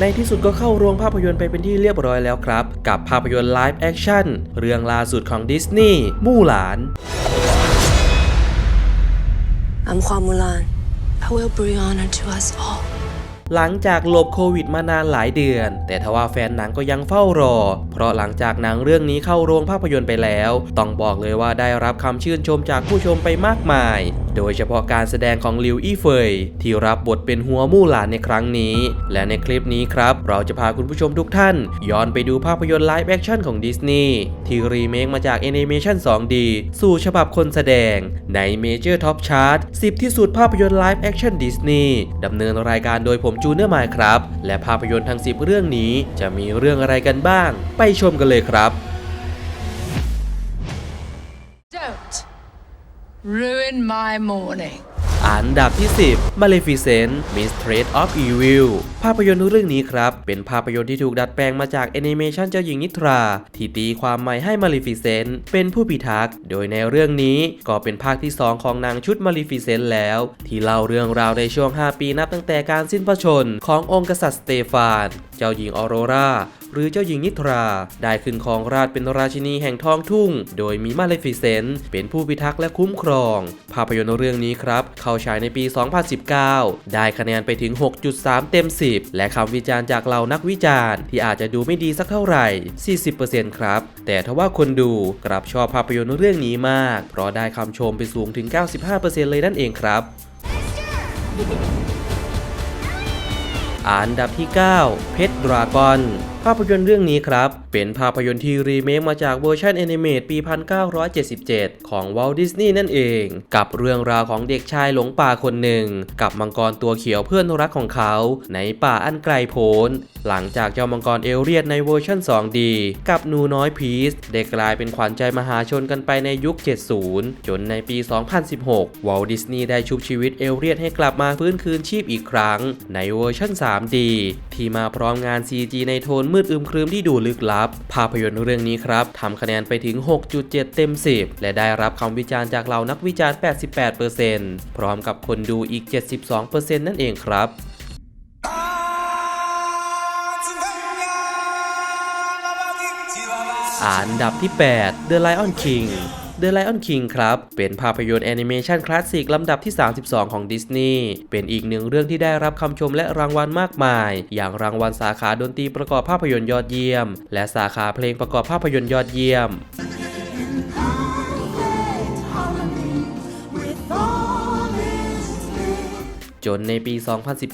ในที่สุดก็เข้าโรงภาพยนตร์ไปเป็นที่เรียบร้อยแล้วครับ กับภาพยนตร์ไลฟ์แอคชั่นเรื่องล่าสุดของดิสนีย์มู่หลาน I'm Hua Mulan. I will bring honor to us all. หลังจากหลบโควิดมานานหลายเดือน แต่ทว่าแฟนหนังก็ยังเฝ้ารอ เพราะหลังจากหนังเรื่องนี้เข้าโรงภาพยนตร์ไปแล้ว ต้องบอกเลยว่าได้รับคำชื่นชมจากผู้ชมไปมากมาย โดยเฉพาะการแสดงของลิวอี้เฟยที่รับบทเป็นหัวมู่หลานในครั้งนี้ และในคลิปนี้ครับ เราจะพาคุณผู้ชมทุกท่าน ย้อนไปดูภาพยนตร์ไลฟ์แอคชั่นของดิสนีย์ที่รีเมคมาจากแอนิเมชัน 2D สู่ฉบับคนแสดง ในเมเจอร์ท็อปชาร์ต10 ที่สุดภาพยนตร์ไลฟ์แอคชั่นดิสนีย์ดำเนินรายการโดยผมจูเนอร์มายครับ และภาพยนตร์ทั้ง 10 เรื่องนี้จะมีเรื่องอะไรกันบ้าง ไปชมกันเลยครับ Don't ruin my morning. อันดับที่ 10 Maleficent Mistress of Evil ภาพยนตร์เรื่องนี้ครับ เป็นภาพยนตร์ที่ถูกดัดแปลงมาจากแอนิเมชันเจ้าหญิงนิทรา ที่ตีความใหม่ให้ Maleficent เป็นผู้พิทักษ์ โดยในเรื่องนี้ก็เป็นภาคที่ 2 ของนางชุด Maleficent แล้ว ที่เล่าเรื่องราวในช่วง 5 ปีนับตั้งแต่การสิ้นพระชนม์ขององค์กษัตริย์สเตฟาน เจ้าหญิงออโรรา หรือเจ้าหญิงนิทรา ได้ขึ้นครองราชเป็นราชินีแห่งท้องทุ่ง โดยมีมาเลฟิเซนต์เป็นผู้พิทักษ์และคุ้มครอง ภาพยนตร์เรื่องนี้ครับ เข้าฉายในปี 2019 ได้คะแนนไปถึง 6.3 เต็ม 10 และคำวิจารณ์จากเหล่านักวิจารณ์ ที่อาจจะดูไม่ดีสักเท่าไหร่ 40%ครับ แต่ทว่าคนดูกลับชอบภาพยนตร์เรื่องนี้มาก เพราะได้คำชมไปสูงถึง 95%เลยนั่นเองครับ อันดับที่ 9 เพชรดรากอน ภาพยนตร์เรื่องนี้ครับ เป็นภาพยนตร์ที่รีเมคมาจากเวอร์ชันแอนิเมตปี 1977 ของวอลดิสนีย์นั่นเอง กับเรื่องราวของเด็กชายหลงป่าคนหนึ่ง กับมังกรตัวเขียวเพื่อนรักของเขา ในป่าอันไกลโพ้น หลังจากเจ้ามังกรเอลเรียดในเวอร์ชัน 2D กับหนูน้อยพีซได้กลายเป็นขวัญใจมหาชนกันไปในยุค 70 จนในปี 2016 วอลดิสนีย์ได้ชุบชีวิตเอลเรียดให้กลับมาฟื้นคืนชีพอีกครั้ง ในเวอร์ชัน 3D ที่มาพร้อมงาน CG ในโทนมืดอึมครึมที่ดูลึกลับภาพยนตร์เรื่องนี้ครับทำคะแนนไปถึง 6.7 เต็ม 10 และได้รับคำวิจารณ์จากเหล่านักวิจารณ์ 88%พร้อมกับคนดูอีก 72%นั่นเองครับอันดับที่ 8 The Lion King The Lion King ครับ เป็นภาพยนตร์แอนิเมชันคลาสสิกลำดับที่ 32 ของดิสนีย์ เป็นอีกหนึ่งเรื่องที่ได้รับคำชมและรางวัลมากมาย อย่างรางวัลสาขาดนตรีประกอบภาพยนตร์ยอดเยี่ยม และสาขาเพลงประกอบภาพยนตร์ยอดเยี่ยม จนในปี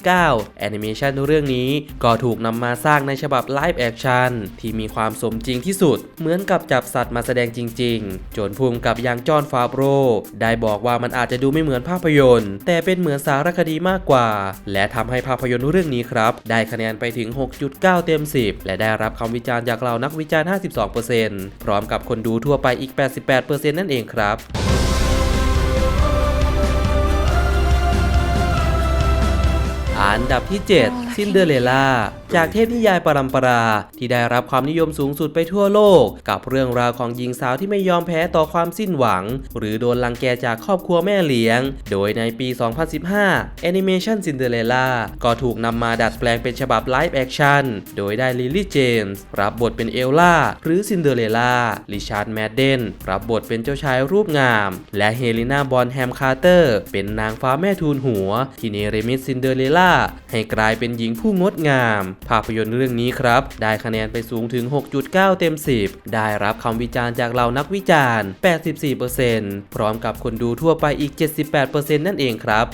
2019 แอนิเมชันเรื่องนี้ก็ถูกนำมาสร้างในฉบับไลฟ์แอคชั่นที่มีความสมจริงที่สุด เหมือนกับจับสัตว์มาแสดงจริง ๆ จนภูมิกับย่างจอห์นฟาโบรได้บอกว่ามันอาจจะดูไม่เหมือนภาพยนตร์ แต่เป็นเหมือนสารคดีมากกว่า และทำให้ภาพยนตร์เรื่องนี้ครับ ได้คะแนนไปถึง 6.9 เต็ม 10 และได้รับคำวิจารณ์จากเหล่านักวิจารณ์ 52%พร้อมกับคนดูทั่วไปอีก 88%นั่นเองครับ อันดับที่ 7 ซินเดอเรลล่า จากเทพนิยายปรัมปรา ที่ได้รับความนิยมสูงสุดไปทั่วโลก กับเรื่องราวของหญิงสาวที่ไม่ยอมแพ้ต่อความสิ้นหวัง หรือโดนลังแกจากครอบครัวแม่เลี้ยง โดยในปี 2015แอนิเมชันซินเดอเรลล่าก็ถูกนำมาดัดแปลงเป็นฉบับไลฟ์แอคชั่น โดยได้ลิลลี่เจมส์รับบทเป็นเอลล่าหรือซินเดอเรลล่าริชาร์ดแมดเดนรับบทเป็นเจ้าชายรูปงาม และเฮเลนาบอนแฮมคาร์เตอร์ เป็นนางฟ้าแม่ทูลหัว ที่เนรมิตซินเดอเรลล่าให้กลายเป็นหญิงผู้งดงามภาพยนตร์เรื่องนี้ครับ ได้คะแนนไปสูงถึง 6.9 เต็ม 10 ได้รับคำวิจารณ์จากเหล่านักวิจารณ์ 84%พร้อมกับคนดูทั่วไปอีก 78%นั่นเองครับ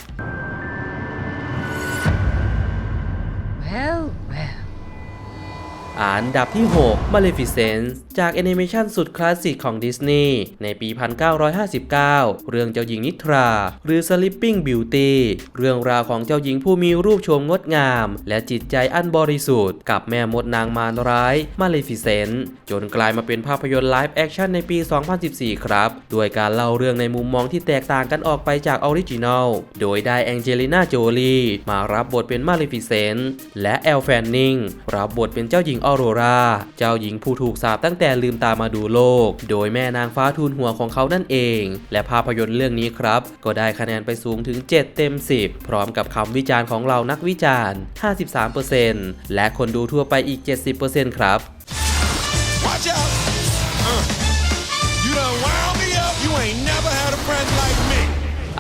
อันดับที่ 6 Maleficent จากแอนิเมชันสุดคลาสสิกของดิสนีย์ในปี 1959 เรื่องเจ้าหญิงนิทรา หรือ Sleeping Beauty เรื่องราวของเจ้าหญิงผู้มีรูปโฉมงดงาม และจิตใจอันบริสุทธิ์กับแม่มดนางมารร้าย Maleficent จนกลายมาเป็นภาพยนตร์ไลฟ์แอคชั่นในปี 2014 ครับด้วยการเล่าเรื่องในมุมมองที่แตกต่างกันออกไปจากออริจินอลโดยได้แองเจลิน่าโจลีมารับบทเป็น Maleficent และแอลแฟนนิงรับบทเป็นเจ้าหญิงออโรราเจ้าหญิงผู้ถูกสาปตั้งแต่ลืมตามาดูโลก โดยแม่นางฟ้าทูลหัวของเขานั่นเอง และภาพยนตร์เรื่องนี้ครับ ก็ได้คะแนนไปสูงถึง 7 เต็ม 10 พร้อมกับคำวิจารณ์ของเรานักวิจารณ์ 53%และคนดูทั่วไปอีก 70%ครับ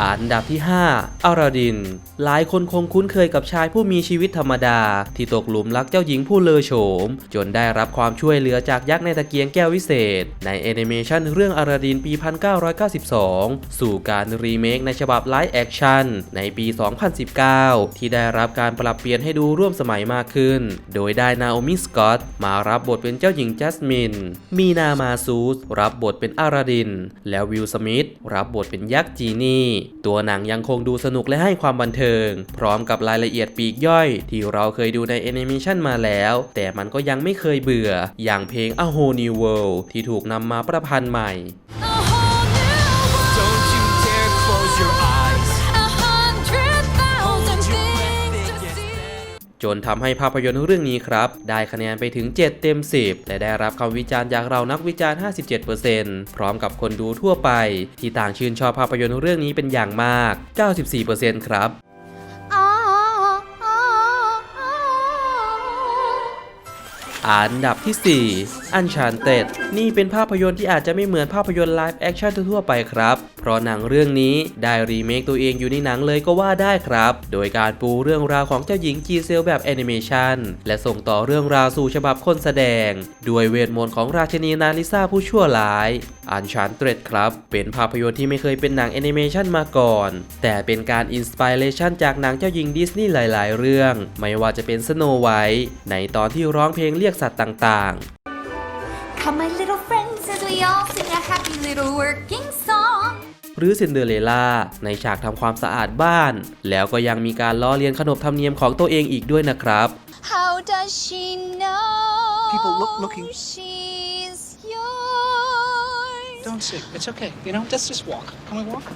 อันดับที่ 5 อาราดิน หลายคนคงคุ้นเคยกับชายผู้มีชีวิตธรรมดา ที่ตกหลุมรักเจ้าหญิงผู้เลอโฉม จนได้รับความช่วยเหลือจากยักษ์ในตะเกียงแก้ววิเศษ ในแอนิเมชันเรื่องอาราดินปี 1992 สู่การรีเมคในฉบับไลฟ์แอคชั่นในปี 2019 ที่ได้รับการปรับเปลี่ยนให้ดูร่วมสมัยมากขึ้น โดยได้นาโอมิสกอตมารับบทเป็นเจ้าหญิงจัสมิน มีนามาซูสรับบทเป็นอาราดิน แล้ววิลสมิธรับบทเป็นยักษ์จีนี่ตัวหนังยังคงดูสนุกและให้ความบันเทิง พร้อมกับรายละเอียดปีกย่อย ที่เราเคยดูในแอนิเมชันมาแล้ว แต่มันก็ยังไม่เคยเบื่อ อย่างเพลง A Whole New World ที่ถูกนำมาประพันธ์ใหม่ จนทำให้ภาพยนตร์เรื่องนี้ครับ ได้คะแนนไปถึง 7 เต็ม 10 และได้รับคำวิจารณ์จากเรานักวิจารณ์ 57%พร้อมกับคนดูทั่วไป ที่ต่างชื่นชอบภาพยนตร์เรื่องนี้เป็นอย่างมาก 94%ครับ อันดับที่4 Uncharted นี่เป็นภาพยนตร์ที่อาจจะไม่เหมือนภาพยนตร์ไลฟ์แอคชั่นทั่วๆไปครับ เพราะหนังเรื่องนี้ได้รีเมคตัวเองอยู่ในหนังเลยก็ว่าได้ครับ โดยการปูเรื่องราวของเจ้าหญิงจีเซลแบบแอนิเมชันและส่งต่อเรื่องราวสู่ฉบับคนแสดง ด้วยเวทมนต์ของราชินีนาลิซาผู้ชั่วร้าย Uncharted ครับ เป็นภาพยนตร์ที่ไม่เคยเป็นหนังแอนิเมชันมาก่อน แต่เป็นการอินสปิเรชันจากหนังเจ้าหญิงดิสนีย์หลาย ๆ เรื่อง ไม่ว่าจะเป็นสโนไวท์ในตอนที่ร้องเพลงเรียกสัตว์ต่างๆ Come, my little friends, as we all sing a happy little working song. หรือซินเดอเรลล่าในฉากทำความสะอาดบ้าน แล้วก็ยังมีการล้อเลียนขนบธรรมเนียมของตัวเองอีกด้วยนะครับ How does she know? People look- looking. She's yours. Don't sit. It's okay. You know, let's just walk. Can we walk?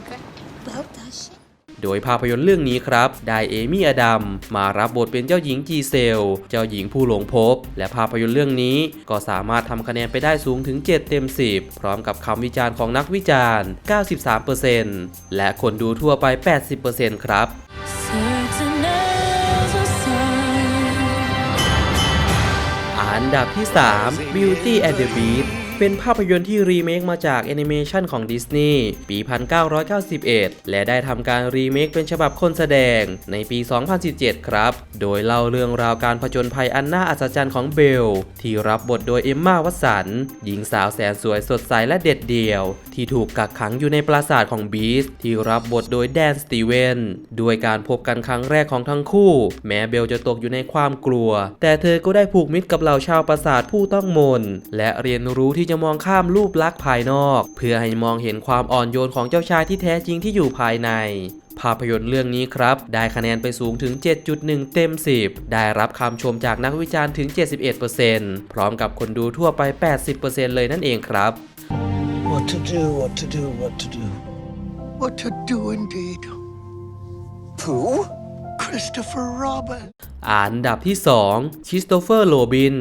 Okay. Well, does she? โดยภาพยนตร์เรื่องนี้ครับ ได้เอมี่อดัมมารับบทเป็นเจ้าหญิงจีเซล เจ้าหญิงผู้หลงพบ และภาพยนตร์เรื่องนี้ก็สามารถทำคะแนนไปได้สูงถึง 7 เต็ม 10 พร้อมกับคำวิจารณ์ของนักวิจารณ์ 93%และคนดูทั่วไป 80%ครับอันดับที่ 3 Beauty and the Beast เป็นภาพยนตร์ที่รีเมคมาจากแอนิเมชันของดิสนีย์ปี 1991 และได้ทำการรีเมคเป็นฉบับคนแสดงในปี 2017 ครับ โดยเล่าเรื่องราวการผจญภัยอันน่าอัศจรรย์ของเบล ที่รับบทโดยเอมมาวัสัน หญิงสาวแสนสวยสดใสและเด็ดเดี่ยว ที่ถูกกักขังอยู่ในปราสาทของบีสที่รับบทโดยแดนสตีเวนด้วยการพบกันครั้งแรกของทั้งคู่ แม้เบลจะตกอยู่ในความกลัว แต่เธอก็ได้ผูกมิตรกับเหล่าชาวปราสาทผู้ต้องมน และเรียนรู้ที่จะมองข้ามรูปลักษณ์ภายนอก เพื่อให้มองเห็นความอ่อนโยนของเจ้าชายที่แท้จริงที่อยู่ภายใน ภาพยนตร์เรื่องนี้ครับ ได้คะแนนไปสูงถึง 7.1 เต็ม 10 ได้รับคำชมจากนักวิจารณ์ถึง 71%พร้อมกับคนดูทั่วไป 80%เลยนั่นเองครับ What to do, what to do, what to do. What to do indeed. Who? Christopher Robin. อันดับที่2คริสโตเฟอร์โรบิน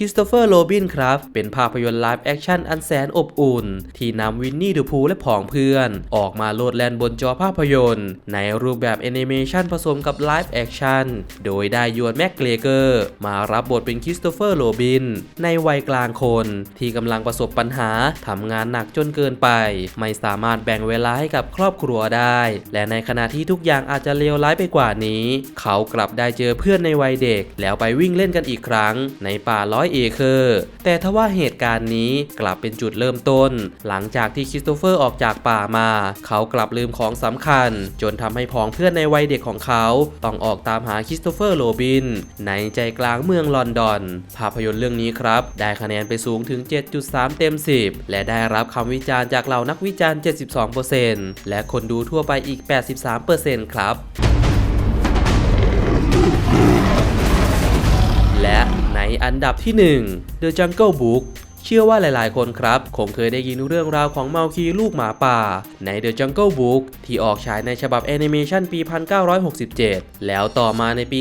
คริสโตเฟอร์โรบินครับ เป็นภาพยนตร์ไลฟ์แอคชั่นอันแสนอบอุ่น ที่นำวินนี่ดูพูและผองเพื่อน ออกมาโลดแล่นบนจอภาพยนตร์ ในรูปแบบแอนิเมชันผสมกับไลฟ์แอคชั่น โดยได้ยวนแม็กเกรเกอร์ มารับบทเป็นคริสโตเฟอร์โรบิน ในวัยกลางคน ที่กำลังประสบปัญหาทำงานหนักจนเกินไป ไม่สามารถแบ่งเวลาให้กับครอบครัวได้ และในขณะที่ทุกอย่างอาจจะเลวร้ายไปกว่านี้ เขากลับได้เจอเพื่อนอนในวัยเด็ก แล้วไปวิ่งเล่นกันอีกครั้ง ในป่าร้อยเอเคอร์ แต่ทว่าเหตุการณ์นี้กลับเป็นจุดเริ่มต้น หลังจากที่คริสโตเฟอร์ออกจากป่ามา เขากลับลืมของสำคัญ จนทำให้พ้องเพื่อนในวัยเด็กของเขา ต้องออกตามหาคริสโตเฟอร์โรบิน ในใจกลางเมืองลอนดอน ภาพยนตร์เรื่องนี้ครับ ได้คะแนนไปสูงถึง 7.3 เต็ม 10 และได้รับคำวิจารณ์จากเหล่านักวิจารณ์ 72%และคนดูทั่วไปอีก 83%ครับ อันดับที่ 1 The Jungle Book ชื่อว่าหลายๆ คนครับ คงเคยได้ยินเรื่องราวของเมาคีลูกหมาป่า ใน The Jungle Book ที่ออกฉายในฉบับแอนิเมชันปี 1967 แล้วต่อมาในปี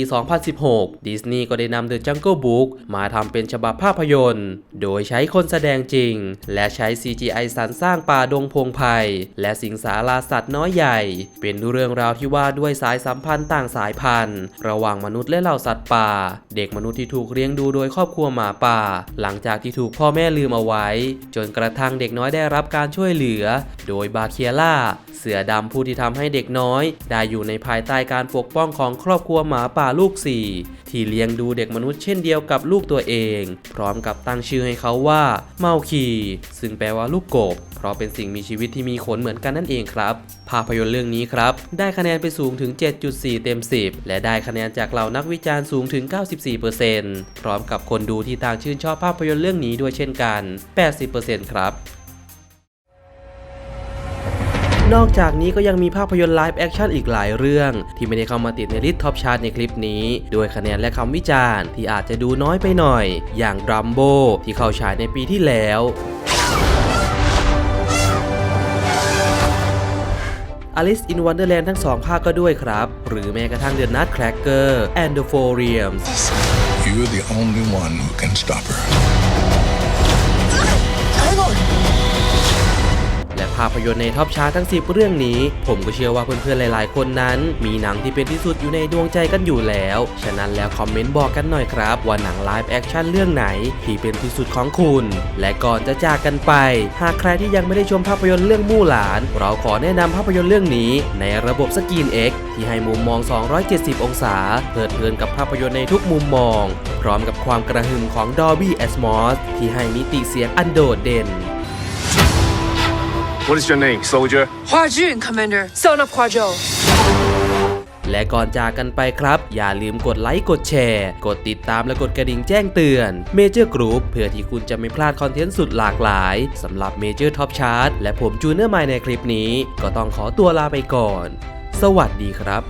2016 ดิสนีย์ก็ได้นำ The Jungle Book มาทำเป็นฉบับภาพยนตร์ โดยใช้คนแสดงจริง และใช้ CGI สรรสร้างป่าดงพงไพ่และสิงสาราสัตว์น้อยใหญ่ เป็นเรื่องราวที่ว่าด้วยสายสัมพันธ์ต่างสายพันธุ์ ระหว่างมนุษย์และเหล่าสัตว์ป่า เด็กมนุษย์ที่ถูกเลี้ยงดูโดยครอบครัวหมาป่า หลังจากที่ถูกพ่อแม่ลืมเอาไว้ จนกระทั่งเด็กน้อยได้รับการช่วยเหลือ โดยบาเคียล่า เสือดำผู้ที่ทำให้เด็กน้อย ได้อยู่ในภายใต้การปกป้องของครอบครัวหมาป่าลูกสี่ที่เลี้ยงดูเด็กมนุษย์เช่นเดียวกับลูกตัวเอง พร้อมกับตั้งชื่อให้เขาว่าเมาคีซึ่งแปลว่าลูกกบ เพราะเป็นสิ่งมีชีวิตที่มีขนเหมือนกันนั่นเองครับ ภาพยนตร์เรื่องนี้ครับ ได้คะแนนไปสูงถึง 7.4 เต็ม 10 และได้คะแนนจากเหล่านักวิจารณ์สูงถึง 94%พร้อมกับคนดูที่ต่างชื่นชอบภาพยนตร์เรื่องนี้ด้วยเช่นกัน 80%ครับ นอกจากนี้ก็ยังมีภาพยนตร์ไลฟ์แอคชั่นอีกหลายเรื่อง ที่ไม่ได้เข้ามาติดในลิสต์ท็อปชาร์ตในคลิปนี้โดยคะแนนและคำวิจารณ์ที่อาจจะดูน้อยไปหน่อย อย่างดรัมโบที่เข้าฉายในปีที่แล้ว Alice in Wonderland ทั้งสองภาคก็ด้วยครับ หรือแม้กระทั่ง The Nutcracker and the Four Realms You're the only one who can stop her. และ ภาพยนตร์ในท็อปชาร์ตทั้ง 10 เรื่องนี้ ผมก็เชื่อว่าเพื่อนๆหลายๆ คนนั้น มีหนังที่เป็นที่สุดอยู่ในดวงใจกันอยู่แล้ว ฉะนั้นแล้วคอมเมนต์บอกกันหน่อยครับ ว่าหนังไลฟ์แอคชั่นเรื่องไหนที่เป็นที่สุดของคุณ และก่อนจะจากกันไป หากใครที่ยังไม่ได้ชมภาพยนตร์เรื่องมู่หลาน เราขอแนะนำภาพยนตร์เรื่องนี้ ในระบบสกรีน X ที่ให้มุมมอง 270 องศาเพลิดเพลินกับภาพยนตร์ในทุกมุมมอง พร้อมกับความกระหึ่มของ Dolby Atmos ที่ให้มิติเสียงอันโดดเด่น What is your name, soldier? Hua Jun, Commander, son of Hua Zhou. และก่อนจากกันไปครับ อย่าลืมกดไลค์กดแชร์ กดติดตามและกดกระดิ่งแจ้งเตือน Major Group เพื่อที่คุณจะไม่พลาดคอนเทนต์สุดหลากหลายสำหรับ Major Top Chart และผมจูเนอร์ไมในคลิปนี้ ก็ต้องขอตัวลาไปก่อน สวัสดีครับ